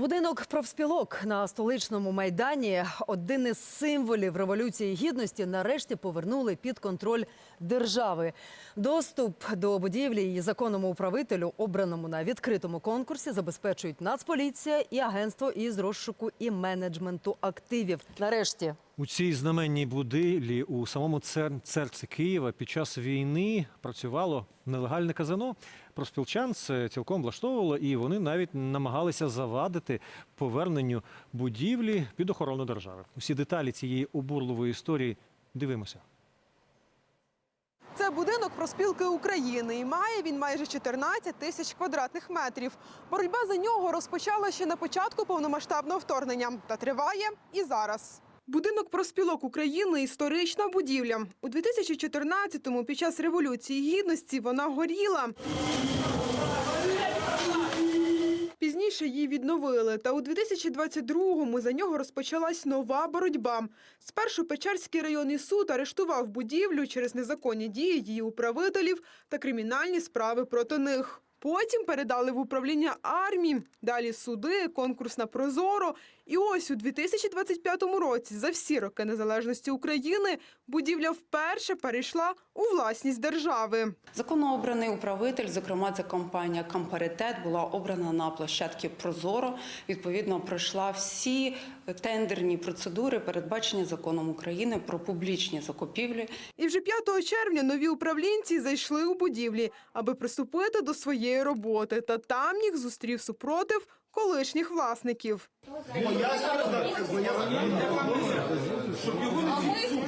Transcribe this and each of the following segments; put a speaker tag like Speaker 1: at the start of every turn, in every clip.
Speaker 1: Будинок профспілок на столичному майдані один із символів революції гідності нарешті повернули під контроль держави. Доступ до будівлі її законному управителю, обраному на відкритому конкурсі, забезпечують Нацполіція і агентство із розшуку і менеджменту активів. Нарешті
Speaker 2: У цій знаменній будівлі у самому цер- серці Києва під час війни працювало нелегальне казино. Профспілчан це цілком влаштовувало, і вони навіть намагалися завадити поверненню будівлі під охорону держави. Усі деталі цієї обурливої історії дивимося.
Speaker 3: Це будинок проспілки України. І має він майже 14 тисяч квадратних метрів. Боротьба за нього розпочала ще на початку повномасштабного вторгнення та триває і зараз. Будинок проспілок України історична будівля. У 2014-му під час революції гідності вона горіла. Пізніше її відновили, та у 2022-му за нього розпочалась нова боротьба. Спершу Печерський районний суд арештував будівлю через незаконні дії її управителів та кримінальні справи проти них. Потім передали в управління армії, далі суди, конкурс на прозоро. І ось у 2025 році, за всі роки незалежності України, будівля вперше перейшла у власність держави.
Speaker 4: Законно обраний управитель, зокрема, це компанія Кампаритет, була обрана на площадці Прозоро. Відповідно, пройшла всі тендерні процедури, передбачені законом України про публічні закупівлі.
Speaker 3: І вже 5 червня нові управлінці зайшли у будівлі, аби приступити до своєї роботи. Та там їх зустрів супротив колишніх власників.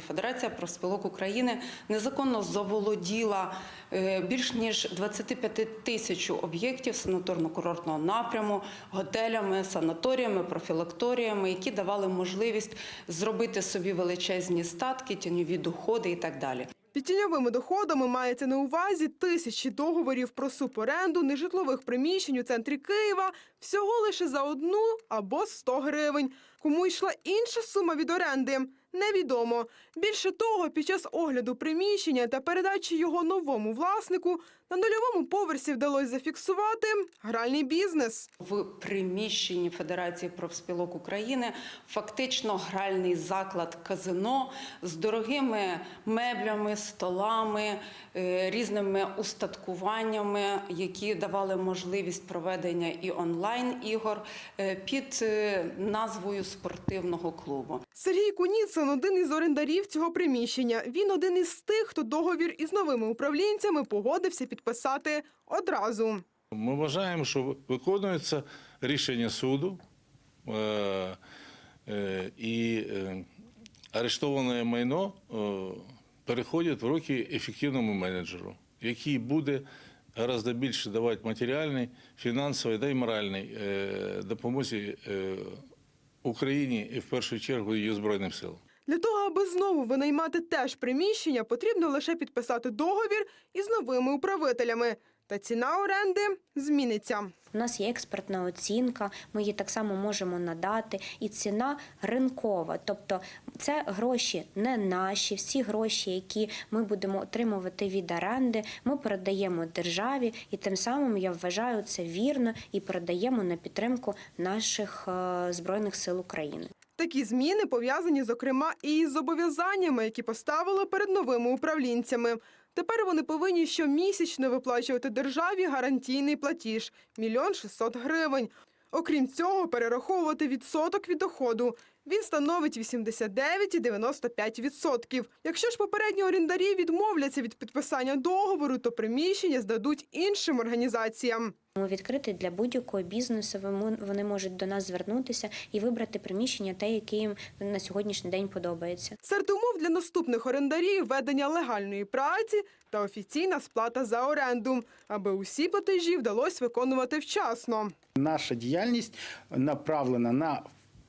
Speaker 4: Федерація профспілок України незаконно заволоділа е, більш ніж 25 тисяч об'єктів санаторно-курортного напряму, готелями, санаторіями, профілакторіями, які давали можливість зробити собі величезні статки, тіньові доходи і так далі.
Speaker 3: Під тіньовими доходами мається на увазі тисячі договорів про суборенду нежитлових приміщень у центрі Києва всього лише за одну або 100 гривень. Кому йшла інша сума від оренди? Невідомо. Більше того, під час огляду приміщення та передачі його новому власнику на нульовому поверсі вдалося зафіксувати гральний бізнес.
Speaker 4: В приміщенні Федерації профспілок України фактично гральний заклад казино з дорогими меблями, столами, е, різними устаткуваннями, які давали можливість проведення і онлайн ігор е, під е, назвою спортивного клубу.
Speaker 3: Сергій Куніцин один із орендарів цього приміщення. Він один із тих, хто договір із новими управлінцями погодився підписати одразу.
Speaker 5: Ми вважаємо, що виконується рішення суду е, е, і е, арештоване майно е, переходить в руки ефективному менеджеру, який буде гораздо більше давати матеріальний, фінансовий та й моральний допомозі Україні і в першу чергу її Збройним силам.
Speaker 3: Для того, аби знову винаймати теж приміщення, потрібно лише підписати договір із новими управителями. Та ціна оренди зміниться.
Speaker 6: У нас є експертна оцінка, ми її так само можемо надати, і ціна ринкова. Тобто це гроші не наші, всі гроші, які ми будемо отримувати від оренди, ми передаємо державі, і тим самим я вважаю це вірно і передаємо на підтримку наших е, збройних сил України.
Speaker 3: Такі зміни пов'язані, зокрема, і із зобов'язаннями, які поставили перед новими управлінцями. Тепер вони повинні щомісячно виплачувати державі гарантійний платіж – мільйон 600 гривень. Окрім цього, перераховувати відсоток від доходу. Він становить 89,95%. Якщо ж попередні орендарі відмовляться від підписання договору, то приміщення здадуть іншим організаціям.
Speaker 6: Ми відкриті для будь-якого бізнесу. Вони- Вони можуть до нас звернутися і вибрати приміщення, те, яке їм на сьогоднішній день подобається.
Speaker 3: Серед умов для наступних орендарів ведення легальної праці та офіційна сплата за оренду, аби усі платежі вдалося виконувати вчасно.
Speaker 7: Наша діяльність направлена на,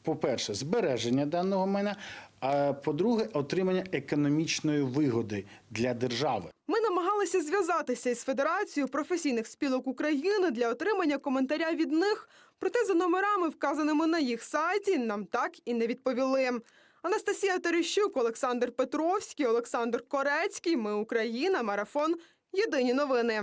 Speaker 7: по-перше, збереження даного майна, а по-друге, отримання економічної вигоди для держави.
Speaker 3: Ми намагалися зв'язатися із Федерацією професійних спілок України для отримання коментаря від них, проте за номерами, вказаними на їх сайті, нам так і не відповіли. Анастасія Терещук, Олександр Петровський, Олександр Корецький. Ми Україна. Марафон. Єдині новини.